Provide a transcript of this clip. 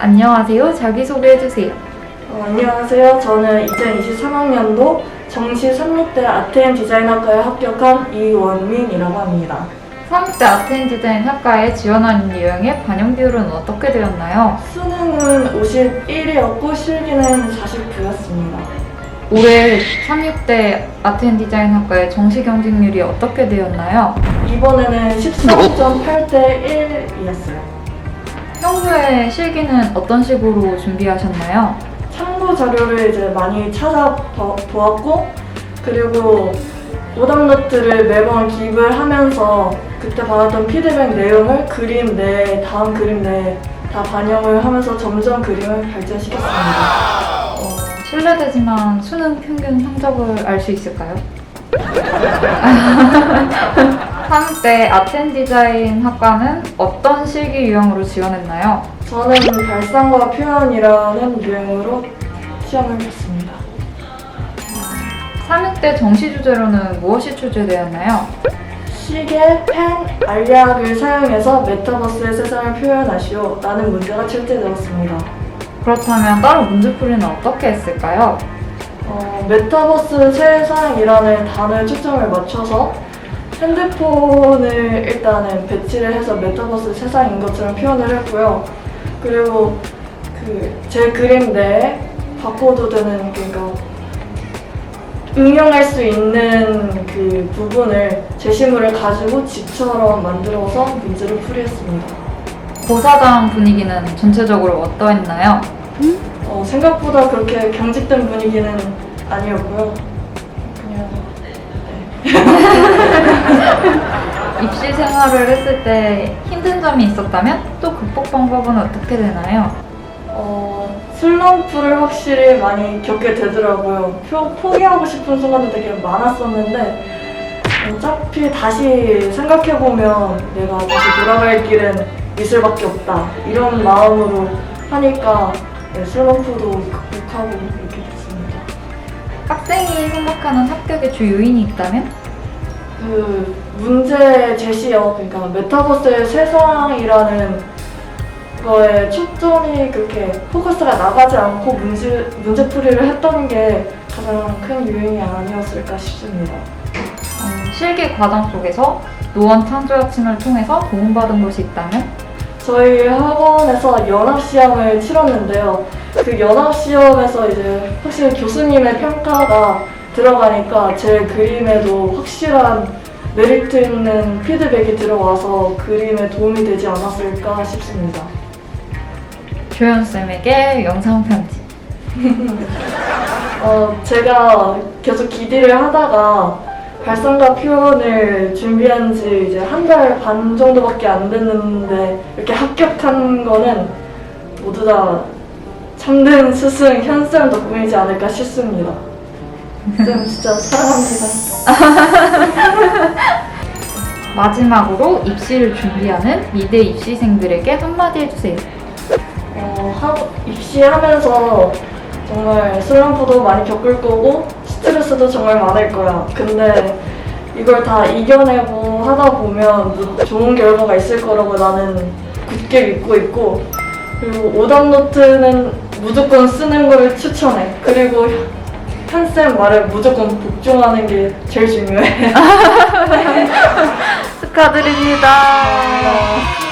안녕하세요. 자기소개해주세요. 어, 안녕하세요. 저는 2023학년도 정시 3류대 아트앤 디자인학과에 합격한 이원민이라고 합니다. 3대 아트앤 디자인 학과에 지원한 유형의 반영 비율은 어떻게 되었나요? 수능은 51이었고 실기는 49였습니다. 올해 36대 아트앤 디자인 학과의 정시 경쟁률이 어떻게 되었나요? 이번에는 13.8대 1이었어요. 평소에 실기는 어떤 식으로 준비하셨나요? 참고 자료를 이제 많이 찾아보았고 그리고 오답노트를 매번 기입을 하면서 그때 받았던 피드백 내용을 그림 내 다음 그림 내다 반영을 하면서 점점 그림을 발전시켰습니다. 어, 실례되지만 수능 평균 성적을 알 수 있을까요? 3대 아트앤 디자인 학과는 어떤 실기 유형으로 지원했나요? 저는 발상과 표현이라는 유형으로 시험을 봤습니다. 36대 정시 주제로는 무엇이 출제되었나요? 시계, 펜, 알약을 사용해서 메타버스의 세상을 표현하시오 라는 문제가 출제되었습니다. 그렇다면 따로 문제풀이는 어떻게 했을까요? 어, 메타버스 세상이라는 단어에 초점을 맞춰서 핸드폰을 일단은 배치를 해서 메타버스 세상인 것처럼 표현을 했고요. 그리고 그 제 그림 내에 바코드되는 그러니까 응용할 수 있는 그 부분을 제시물을 가지고 집처럼 만들어서 문제를 풀이했습니다. 고사장 분위기는 전체적으로 어떠했나요? 어, 생각보다 그렇게 경직된 분위기는 아니었고요. 그냥 입시 생활을 했을 때 힘든 점이 있었다면 또 극복 방법은 어떻게 되나요? 어, 슬럼프를 확실히 많이 겪게 되더라고요. 표, 포기하고 싶은 순간도 되게 많았었는데 어차피 다시 생각해보면 내가 다시 돌아갈 길은 미술밖에 없다 이런 마음으로 하니까 네, 슬럼프도 극복하고 이렇게 됐습니다. 학생이 생각하는 합격의 주 요인이 있다면? 그 문제 제시어 그러니까 메타버스의 세상이라는 거에 초점이 그렇게 포커스가 나가지 않고 문제 문제풀이를 했던 게 가장 큰 유행이 아니었을까 싶습니다. 어, 실기 과정 속에서 노원 창조 혁신을 통해서 도움받은 것이 있다면? 저희 학원에서 연합 시험을 치렀는데요. 그 연합 시험에서 이제 확실히 교수님의 평가가 들어가니까 제 그림에도 확실한 메리트 있는 피드백이 들어와서 그림에 도움이 되지 않았을까 싶습니다. 조연쌤에게 영상 편지. 어, 제가 계속 기대를 하다가 발상과 표현을 준비한 지 이제 한 달 반 정도밖에 안 됐는데 이렇게 합격한 거는 모두 다 참된 스승 현쌤 덕분이지 않을까 싶습니다. 쌤 진짜 사랑합니다. 마지막으로 입시를 준비하는 미대 입시생들에게 한마디 해주세요. 어, 하, 입시하면서 정말 슬럼프도 많이 겪을 거고 스트레스도 정말 많을 거야. 근데 이걸 다 이겨내고 하다 보면 뭐 좋은 결과가 있을 거라고 나는 굳게 믿고 있고 그리고 오답 노트는 무조건 쓰는 걸 추천해. 그리고 현쌤 말에 무조건 복종하는 게 제일 중요해. 축하드립니다.